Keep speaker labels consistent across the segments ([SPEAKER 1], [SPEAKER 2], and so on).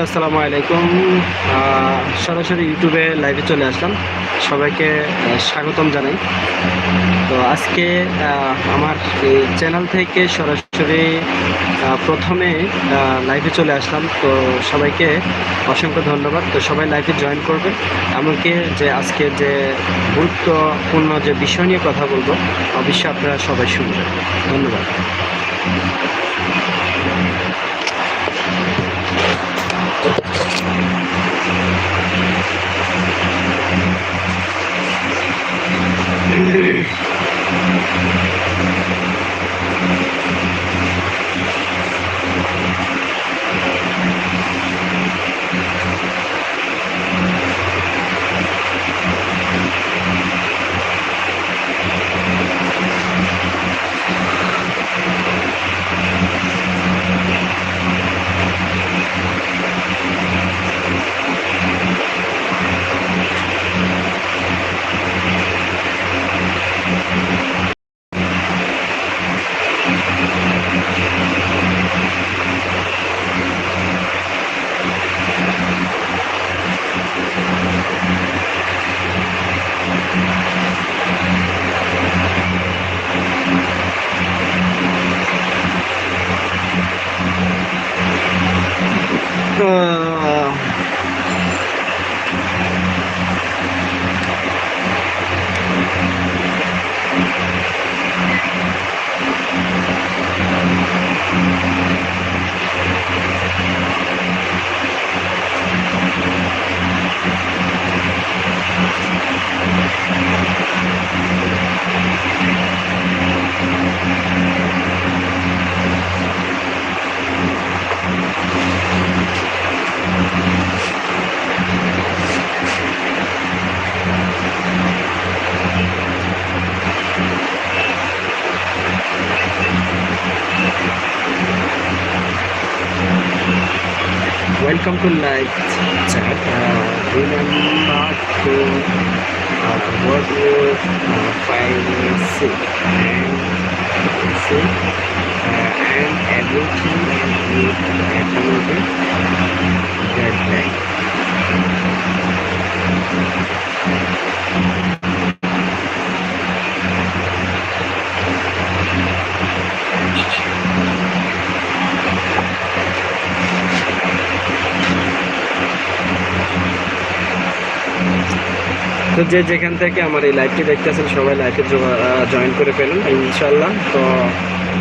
[SPEAKER 1] Hello, আসসালামু আলাইকুম। সরাসরি ইউটিউবে লাইভে চলে আসলাম। সবাইকে স্বাগতম জানাই। তো আজকে আমার চ্যানেল থেকে সরাসরি প্রথমে লাইভে চলে আসলাম। তো সবাইকে অসংখ্য ধন্যবাদ। তো সবাই লাইভে জয়েন করবে। এমনকি যে আজকে যে গুরুত্বপূর্ণ যে বিষয় নিয়ে কথা বলব, অবশ্যই আপনারা সবাই শুনবেন। ধন্যবাদ। Welcome to live chat. Uh, remember to uh, what you uh, find sick and sick uh, and everything you absolutely get back. তো যে যেখান থেকে আমার এই লাইভটি দেখতেছেন, সবাই লাইভে জয়েন করে ফেলুন, ইনশাল্লাহ। তো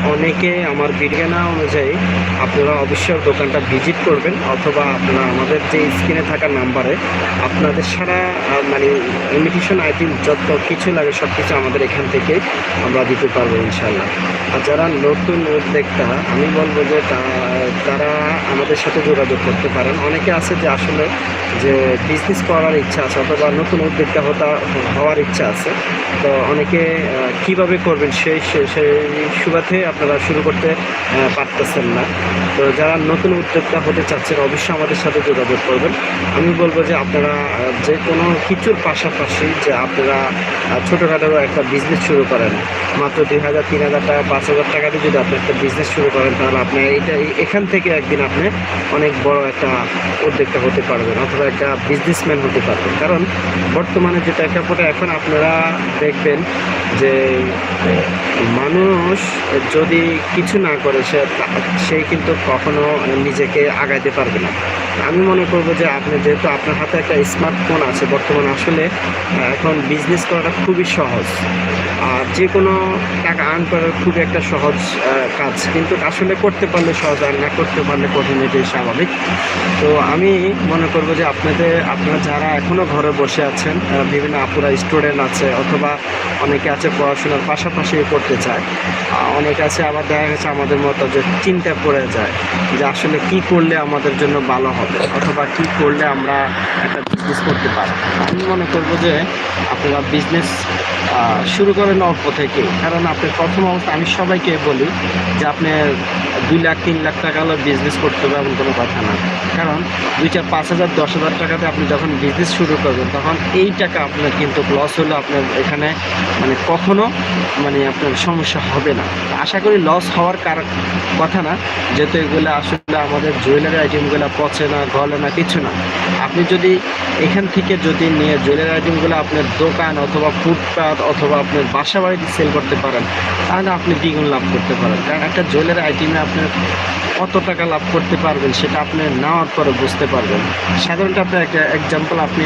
[SPEAKER 1] অনেকে আমার বিজ্ঞানা অনুযায়ী আপনারা অবশ্যই দোকানটা ভিজিট করবেন অথবা আপনারা আমাদের যে স্ক্রিনে থাকা নাম্বারে আপনাদের সারা মানে ইমিটেশন আইটেম যত কিছু লাগে সব কিছু আমাদের এখান থেকে আমরা দিতে পারব ইনশাল্লাহ আর যারা নতুন উদ্যোক্তা, আমি বলব যে তারা আমাদের সাথে যোগাযোগ করতে পারেন। অনেকে আছে যে আসলে যে বিজনেস করার ইচ্ছা আছে অথবা নতুন উদ্যোক্তা হতা, হওয়ার ইচ্ছা আছে। তো অনেকে কীভাবে করবেন সেই সেই- সেই সুবাদে আপনারা শুরু করতে পারতেছেন না। তো যারা নতুন উদ্যোক্তা হতে চাচ্ছেন, অবশ্যই আমাদের সাথে যোগাযোগ করবেন। আমি বলব যে আপনারা যে কোনো কিছুর পাশাপাশি যে আপনারা ছোটোখাটো একটা বিজনেস শুরু করেন। মাত্র দুই হাজার, তিন হাজার টাকা, পাঁচ হাজার টাকা দিয়ে যদি আপনি একটা বিজনেস শুরু করেন, তাহলে আপনি এইটা এখান থেকে একদিন আপনি অনেক বড় একটা উদ্যোক্তা হতে পারবেন, অথবা একটা বিজনেসম্যান হতে পারবেন। কারণ বর্তমানে যে প্রেক্ষাপটে এখন আপনারা দেখবেন যে মানুষ যদি কিছু না করে সে সে কিন্তু কখনো নিজেকে আগাইতে পারবে না। আমি মনে করব যে আপনি যেহেতু আপনার হাতে একটা স্মার্টফোন আছে, বর্তমান আসলে এখন বিজনেস করাটা খুবই সহজ। আর যে কোনো টাকা আর্ন করার খুব একটা সহজ কাজ, কিন্তু আসলে করতে পারলে সহজ আর না করতে পারলে কঠিন, এটাই স্বাভাবিক। তো আমি মনে করব যে আপনাদের, আপনারা যারা এখনও ঘরে বসে আছেন বিভিন্ন আপুরা স্টুডেন্ট আছে, অথবা অনেকে আছে পড়াশোনার পাশাপাশি করতে চায় অনেকে আছে আবার দেখা গেছে আমাদের মতো যে চিন্তা পড়ে যায় যে আসলে কি করলে আমাদের জন্য ভালো হবে অথবা কি করলে আমরা একটা বিজনেস করতে পারি আমি মনে করব যে আপনারা বিজনেস শুরু করেন অল্প থেকে কারণ আপনি প্রথম অবস্থা, আমি সবাইকে বলি যে আপনি দুই লাখ, তিন লাখ টাকা হলে বিজনেস করতে হবে এমন কোনো কথা না। কারণ দুই চার, পাঁচ হাজার, দশ হাজার টাকাতে আপনি যখন বিজনেস শুরু করবেন, তখন এই টাকা আপনার কিন্তু লস হলে আপনার এখানে মানে কখনো মানে আপনার সমস্যা হবে না। আশা করি লস হওয়ার কারণ কথা না, যেহেতু এগুলো আসলে আমাদের জুয়েলারি আইটেমগুলো পচে না, গলে না, কিছু না। আপনি যদি এখান থেকে যদি নিয়ে জুয়েলারি আইটেমগুলো আপনার দোকান অথবা ফুটপাথ অথবা আপনার বাসা বাড়িতে সেল করতে পারেন, তাহলে আপনি দ্বিগুণ লাভ করতে পারেন। কারণ একটা জুয়েলারি আইটেমে আপনার কত টাকা লাভ করতে পারবেন সেটা আপনি নেওয়ার পরে বুঝতে পারবেন। সাধারণত আপনার একটা এক্সাম্পল আপনি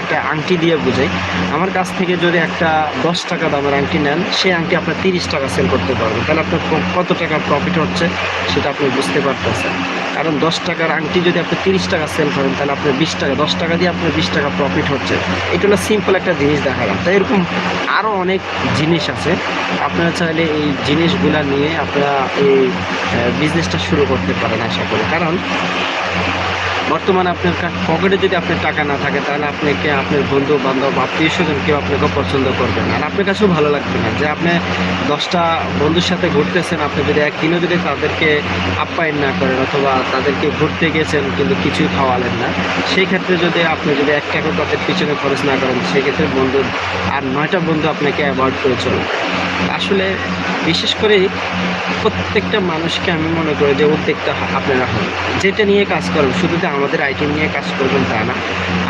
[SPEAKER 1] একটা আংটি দিয়ে বুঝাই। আমার কাছ থেকে যদি একটা দশ টাকা দামের আংটি নেন, সেই আংটি আপনার তিরিশ টাকা সেল করতে পারবেন। তাহলে আপনার কত টাকা প্রফিট হচ্ছে সেটা আপনি বুঝতে পারতেছেন। কারণ দশ টাকার আংটি যদি আপনি তিরিশ টাকা সেল করেন, তাহলে আপনার বিশ টাকা, দশ টাকা দিয়ে আপনার বিশ টাকা প্রফিট হচ্ছে। এটা হলো সিম্পল একটা জিনিস দেখালাম। তাই এরকম আরও অনেক জিনিস আছে। আপনারা চাইলে এই জিনিসগুলো নিয়ে আপনারা এই বিজনেসটা শুরু করতে পারেন আশা করি। কারণ বর্তমানে আপনার পকেটে যদি আপনার টাকা না থাকে, তাহলে আপনাকে আপনার বন্ধু, বান্ধব, আত্মীয় স্বজন কেউ আপনাকে পছন্দ করবেন আর আপনার কাছেও ভালো লাগবে না যে আপনি দশটা বন্ধুর সাথে ঘুরতেছেন, আপনি যদি এক একদিনও যদি তাদেরকে আপ্যায়ন না করেন অথবা তাদেরকে ঘুরতে গেছেন কিন্তু কিছুই খাওয়ালেন না, সেই ক্ষেত্রে যদি আপনি যদি এক টাকা তাদের পিছনে খরচ না করেন সেক্ষেত্রে বন্ধু আর নয়টা বন্ধু আপনাকে অ্যাভয়েড করে চলবে আসলে বিশেষ করে প্রত্যেকটা মানুষকে আমি মনে করি যে উদ্যোগটা আপনারা হন। যেটা নিয়ে কাজ করেন, শুধু আমাদের আইটেম নিয়ে কাজ করবেন তা না।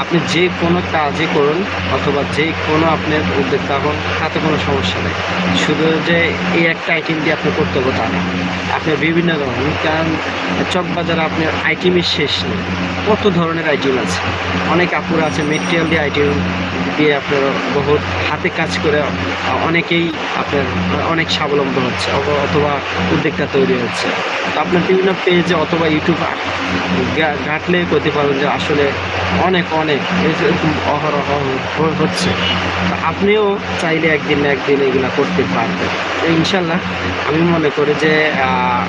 [SPEAKER 1] আপনি যে কোনো কাজই করুন অথবা যে কোনো আপনার উদ্যোক্তা হন, তাতে কোনো সমস্যা নেই। শুধু যে এই একটা আইটেম দিয়ে আপনি করতে হবে তা না। আপনার বিভিন্ন ধরনের, কারণ চক চকবাজারে আপনার আইটেমের শেষ নেই। কত ধরনের আইটেম আছে। অনেক আপুরা আছে মেটেরিয়াল দিয়ে আইটেম দিয়ে আপনার বহুত হাতে কাজ করে, অনেকেই আপনার অনেক স্বাবলম্বী হচ্ছে অথবা- উদ্যোক্তা তৈরি হচ্ছে। তো আপনার বিভিন্ন পেজে অথবা ইউটিউব ঘা- ঘাটলে করতে পারবেন যে আসলে অনেক অনেক এরকম অহরহ হচ্ছে। আপনিও চাইলে একদিন না একদিন এগুলা করতে পারবেন। ইনশাল্লাহ আমি মনে করি যে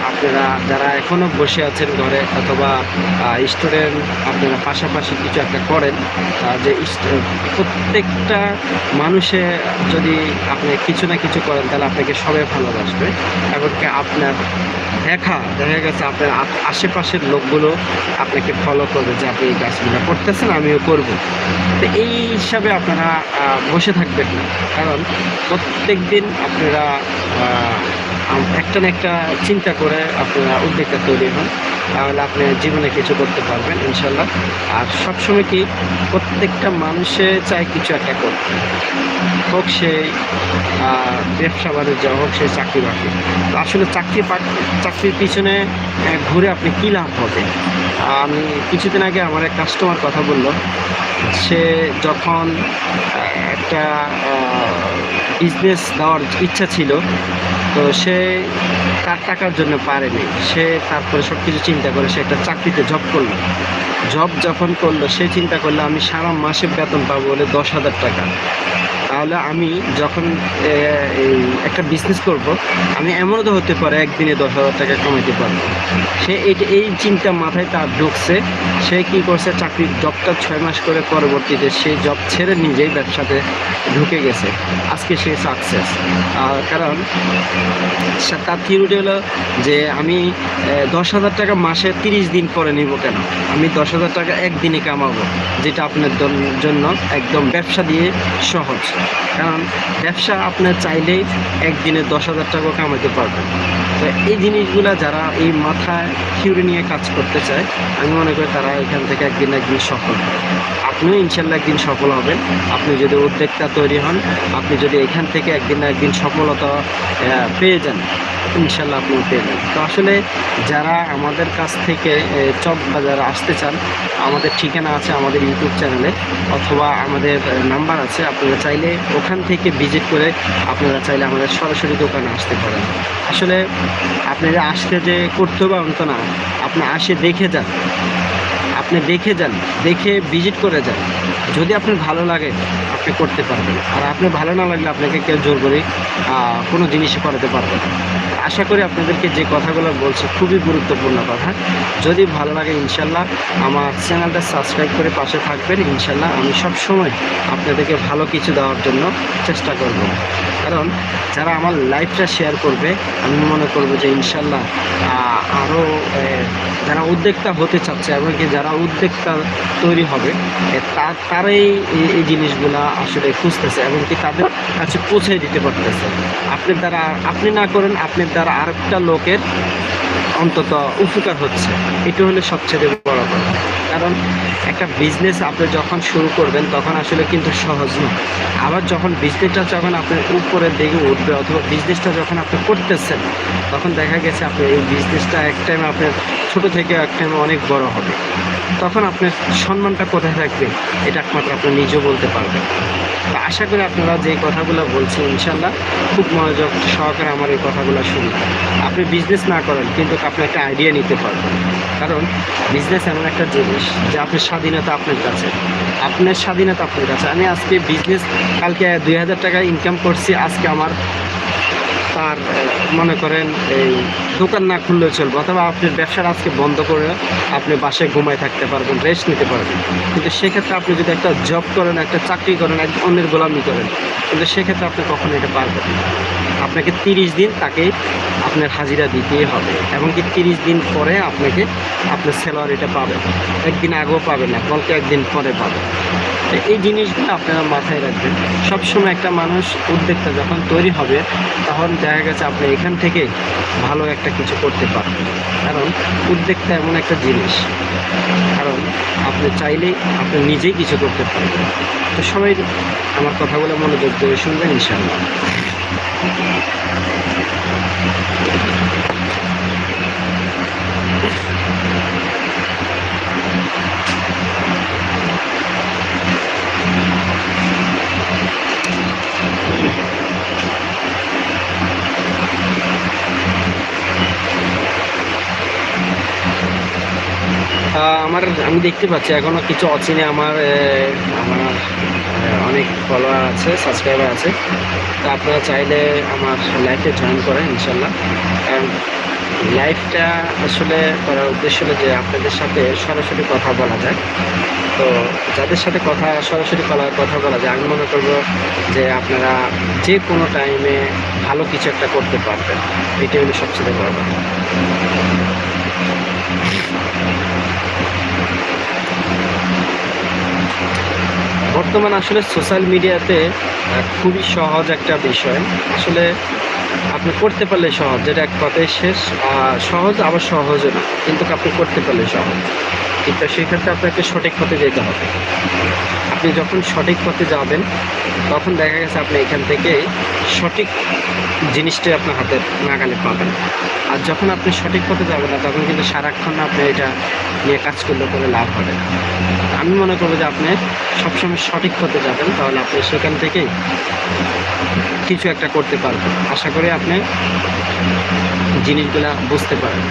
[SPEAKER 1] আপনারা যারা এখনও বসে আছেন ঘরে অথবা স্টুডেন্ট আপনারা পাশাপাশি কিছু একটা করেন যে প্রত্যেকটা মানুষে যদি আপনি কিছু না কিছু করেন তাহলে আপনাকে সবাই ভালোবাসবে। এমনকি আপনার দেখা দেখা গেছে আপনার আশেপাশের লোকগুলো আপনাকে করবে যে আপনি এই কাজগুলো করতেছেন, আমিও করব। তো এই হিসাবে আপনারা বসে থাকবেন না। কারণ প্রত্যেক দিন আপনারা একটা না একটা চিন্তা করে আপনারা উদ্যোক্তা তৈরি হন। তাহলে আপনি জীবনে কিছু করতে পারবেন ইনশাল্লাহ আর সবসময় কি, প্রত্যেকটা মানুষে চায় কিছু একটা করতে। হোক সে ব্যবসা বাণিজ্য, হোক সে চাকরি বাকরি। আসলে চাকরি চাকরির পিছনে ঘুরে আপনি কী লাভ হবে? আমি কিছুদিন আগে আমার এক কাস্টমার কথা বলল। সে যখন একটা বিজনেস দেওয়ার ইচ্ছা ছিল, তো সে তার টাকার জন্য পারেনি। সে তারপরে সব কিছু চিন্তা করে সে একটা চাকরিতে জব করল। জব যখন করল, সে চিন্তা করল, আমি সারা মাসে বেতন পাবো বলে দশ হাজার টাকা। তাহলে আমি যখন এই একটা বিজনেস করব, আমি এমনও তো হতে পারে একদিনে দশ হাজার টাকা কামাইতে পারব। সে এইটা এই চিন্তা মাথায় তার ঢুকছে। সে কি করছে, চাকরির জবটা ছয় মাস করে পরবর্তীতে সে জব ছেড়ে নিজেই ব্যবসাতে ঢুকে গেছে। আজকে সে সাকসেস কারণ তার থিওরিটি হলো যে আমি দশ হাজার টাকা মাসে তিরিশ দিন পরে নিব কেন? আমি দশ হাজার টাকা একদিনে কামাবো, যেটা আপনার জন্য একদম ব্যবসা দিয়ে সহজ। কারণ ব্যবসা আপনার চাইলেই একদিনে দশ হাজার টাকা কামাতে পারবেন। তো এই জিনিসগুলো যারা এই মাথায় থিওরি নিয়ে কাজ করতে চায়, আমি মনে করি তারা এখান থেকে একদিন একদিন সফল হবে। আপনিও ইনশাল্লাহ একদিন সফল হবেন। আপনি যদি উদ্যোক্তা তৈরি হন, আপনি যদি এখান থেকে একদিন না একদিন সফলতা পেয়ে যান, ইনশাল্লাহ আপনি পেয়ে যান তো আসলে যারা আমাদের কাছ থেকে চক বাজার আসতে চান, আমাদের ঠিকানা আছে আমাদের ইউটিউব চ্যানেলে, অথবা আমাদের নাম্বার আছে, আপনারা চাইলে ওখান থেকে ভিজিট করে আপনারা চাইলে আমাদের সরাসরি দোকানে আসতে পারেন। আসলে আপনারা আসতে যে করতে হবে অন্ত না, আপনি আসে দেখে যান। আপনি দেখে যান, দেখে ভিজিট করে যান। যদি আপনার ভালো লাগে, আপনি করতে পারবেন। আর আপনি ভালো না লাগলে আপনাকে কেউ জোর করে কোনো জিনিসই করাতে পারবে না। আশা করি আপনাদেরকে যে কথাগুলো বলছি খুবই গুরুত্বপূর্ণ কথা। যদি ভালো লাগে ইনশাল্লাহ, আমার চ্যানেলটা সাবস্ক্রাইব করে পাশে থাকবেন। ইনশাল্লাহ আমি সব সময় আপনাদেরকে ভালো কিছু দেওয়ার জন্য চেষ্টা করব। কারণ যারা আমার লাইফটা শেয়ার করবে, আমি মনে করব যে ইনশাল্লাহ আরও যারা উদ্যোক্তা হতে চাচ্ছে এবং কি যারা উদ্যোক্তা তৈরি হবে তারাই এই- জিনিসগুলা আসলে খুঁজতেছে এবং কি তাদের কাছে পৌঁছে দিতে পারতেছে। আপনার দ্বারা, আপনি না করেন, আপনার দ্বারা আরেকটা লোকের অন্তত উপকার হচ্ছে। এটা হলে সবচেয়ে বড় কথা। কারণ একটা বিজনেস আপনি যখন শুরু করবেন, তখন আসলে কিন্তু সহজ না। আবার যখন বিজনেসটা যখন আপনার উপরের দিকে উঠবে অথবা বিজনেসটা যখন আপনি করতেছেন, তখন দেখা গেছে আপনি এই বিজনেসটা এক টাইমে আপনার ছোটো থেকে এক টাইমে অনেক বড় হবে। তখন আপনার সম্মানটা কোথায় থাকবে? এটা একমাত্র আপনি নিজেও বলতে পারবেন। তো আশা করি আপনারা যে কথাগুলো বলছেন, ইনশাল্লাহ খুব মনোযোগ সহকারে আমার এই কথাগুলো শুনবেন আপনি বিজনেস না করেন, কিন্তু আপনি একটা আইডিয়া নিতে পারবেন। কারণ বিজনেস এমন একটা জিনিস যে আপনার স্বাধীনতা আপনার কাছে। আপনার স্বাধীনতা আপনার কাছে। আমি আজকে বিজনেস কালকে দুই হাজার টাকা ইনকাম করছি, আজকে আমার তার মনে করেন এই দোকান না খুললেও চলবে, অথবা আপনি ব্যবসাটা আজকে বন্ধ করে আপনি বাসায় ঘুমায় থাকতে পারবেন রেস্ট নিতে পারবেন। কিন্তু সেক্ষেত্রে আপনি যদি একটা জব করেন, একটা চাকরি করেন, এক অন্যের গোলামি করেন, কিন্তু সেক্ষেত্রে আপনি কখনো এটা পারবেন আপনাকে তিরিশ দিন তাকে আপনার হাজিরা দিতেই হবে এবং কি তিরিশ দিন পরে আপনাকে আপনার স্যালারিটা পাবেন, একদিন আগেও পাবেন না বলতে একদিন পরে পাবেন। তো এই জিনিসগুলো আপনারা মাথায় রাখবেন। সবসময় একটা মানুষ উদ্যোক্তা যখন তৈরি হবে, তখন দেখা গেছে আপনি এখান থেকে ভালো একটা কিছু করতে পারবেন। কারণ উদ্যোক্তা এমন একটা জিনিস। কারণ আপনি চাইলেই আপনি নিজেই কিছু করতে পারবেন। তো সবাই আমার কথাগুলো মনোযোগ করে শুনবেন, ইনশাআল্লাহ। আমার আমি দেখতে পাচ্ছি এখনও কিছু অচিনে আমার আমার অনেক ফলোয়ার আছে সাবস্ক্রাইবার আছে। তা আপনারা চাইলে আমার লাইফে জয়েন করেন, ইনশাল্লাহ। কারণ লাইফটা আসলে করার উদ্দেশ্য হলো যে আপনাদের সাথে সরাসরি কথা বলা যায়। তো যাদের সাথে কথা, সরাসরি কথা বলা যায়, আমি মনে করব যে আপনারা যে কোনো টাইমে ভালো কিছু একটা করতে পারবেন। এটাই হলো সবচেয়ে বড় কথা। বর্তমান আসলে সোশ্যাল মিডিয়াতে খুবই সহজ একটা বিষয়। আসলে আপনি করতে পারলে সহজ, যেটা এক কথায় শেষ সহজ আবার সহজও না, কিন্তু আপনি করতে পারলে সহজ। কিন্তু সেক্ষেত্রে আপনাকে সঠিক পথে যেতে হবে। আপনি যখন সঠিক পথে যাবেন, তখন দেখা গেছে আপনি এখান থেকে সঠিক জিনিসটাই আপনার হাতের নাগালে পাবেন। আর যখন আপনি সঠিক পথে যাবেন না, তখন কিন্তু সারাক্ষণ আপনি এটা নিয়ে কাজ করলে করে লাভ হবে না। আমি মনে করব যে আপনি সবসময় সঠিক পথে যাবেন, তাহলে আপনি সেখান থেকেই কিছু একটা করতে পারবেন। আশা করি আপনি জিনিসগুলা বুঝতে পারেন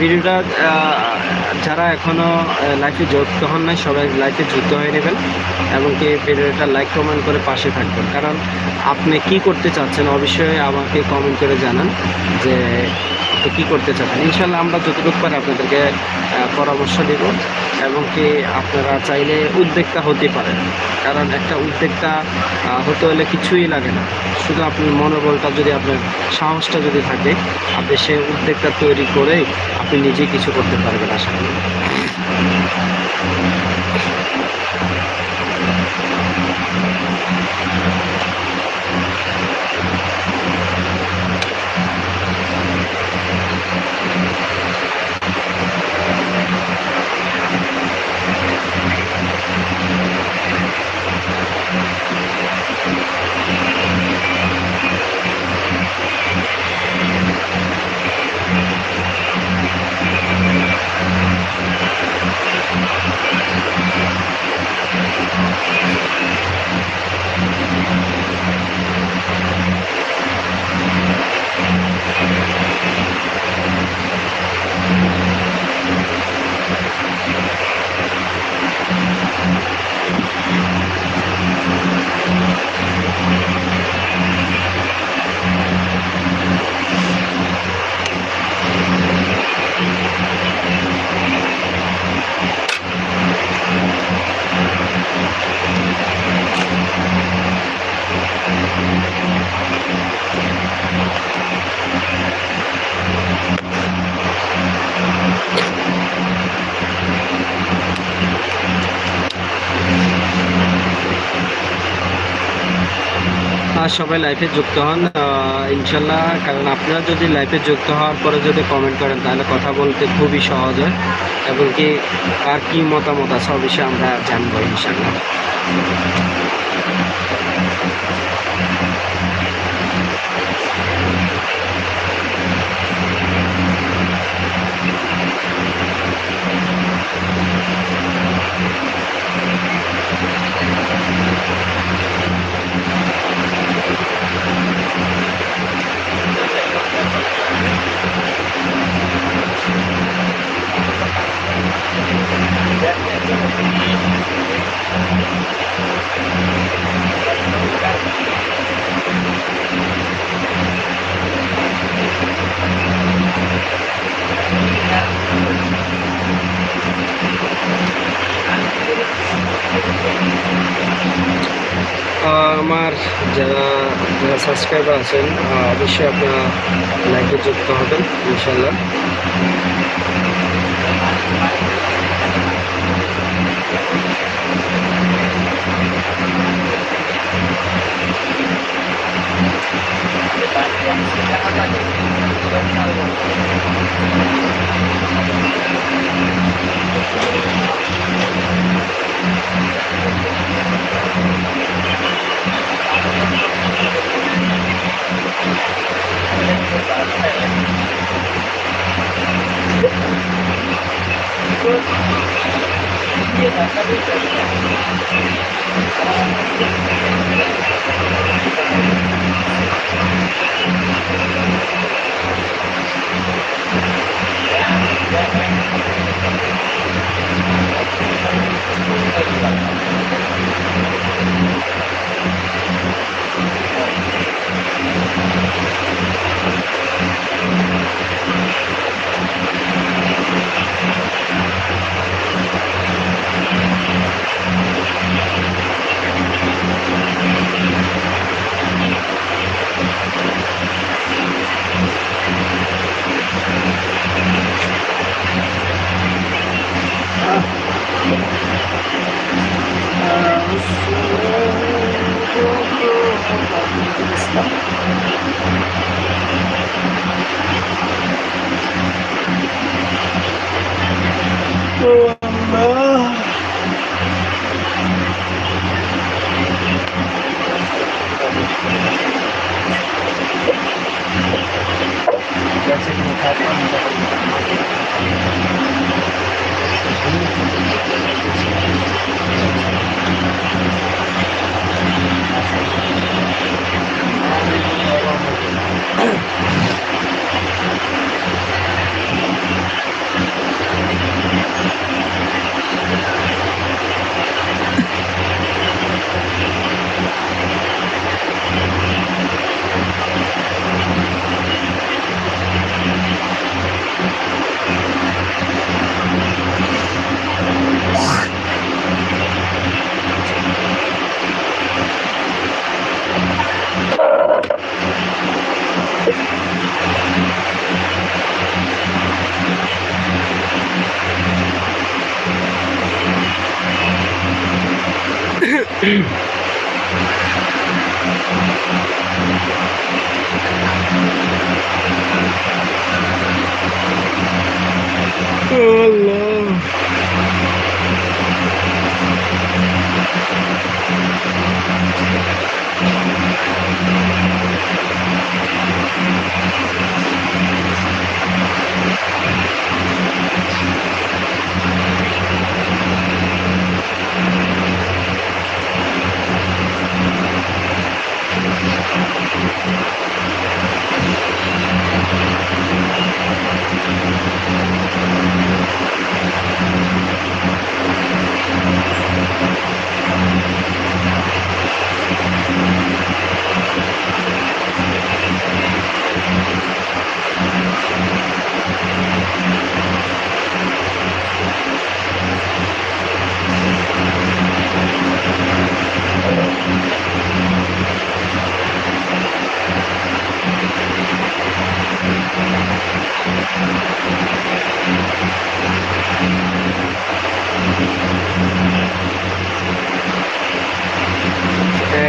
[SPEAKER 1] ভিডিওটা যারা এখনও লাইফে যুক্ত হন নাই, সবাই লাইফে যুক্ত হয়ে নেবেন এবং কি ভিডিওটা লাইক কমেন্ট করে পাশে থাকবেন। কারণ আপনি কি করতে চাচ্ছেন, অবশ্যই আমাকে কমেন্ট করে জানান যে আপনি কী করতে চাচ্ছেন ইনশাল্লাহ আমরা যতটুকু পারি আপনাদেরকে পরামর্শ দেব এবং কি আপনারা চাইলে উদ্যোক্তা হতে পারেন। কারণ একটা উদ্যোক্তা হতে হলে কিছুই লাগে না। শুধু আপনার মনোবলটা যদি আপনার সাহসটা যদি থাকে, আপনি সেই উদ্যোগটা তৈরি করেই আপনি নিজেই কিছু করতে পারবেন আশা করি।
[SPEAKER 2] সবাই লাইফে যুক্ত হন ইনশাল্লাহ, কারণ আপনারা যদি লাইফে যুক্ত হওয়ার পরে যদি কমেন্ট করেন, তাহলে কথা বলতে খুবই সহজ হয়, এবং কি আর কি মতামত আছে বিষয়ে আমরা জানব ইনশাল্লাহ। আছেন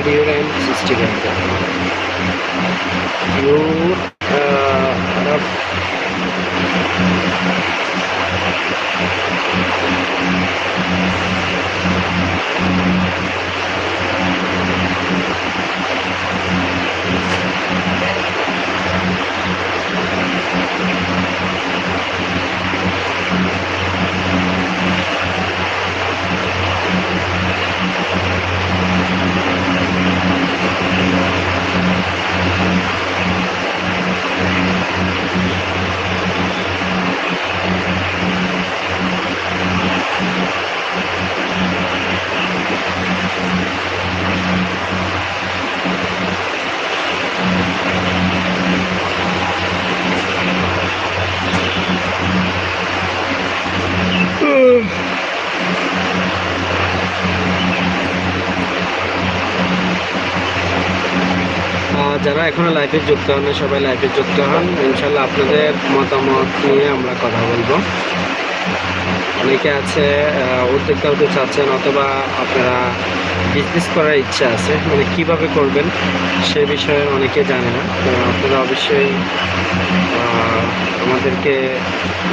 [SPEAKER 1] during 60 days. You uh, enough যারা এখনও লাইফে যুক্ত হন সবাই লাইফে যুক্ত হন। ইনশাল্লাহ আপনাদের মতামত নিয়ে আমরা কথা বলব। অনেকে আছে উদ্যোক্তা হতে চাচ্ছেন, অথবা আপনারা বিজনেস করার ইচ্ছা আছে মানে কীভাবে করবেন সে বিষয়ে অনেকে জানে না। তো আপনারা অবশ্যই আমাদেরকে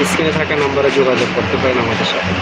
[SPEAKER 1] স্ক্রিনে থাকা নম্বরে যোগাযোগ করতে পারেন আমাদের সাথে।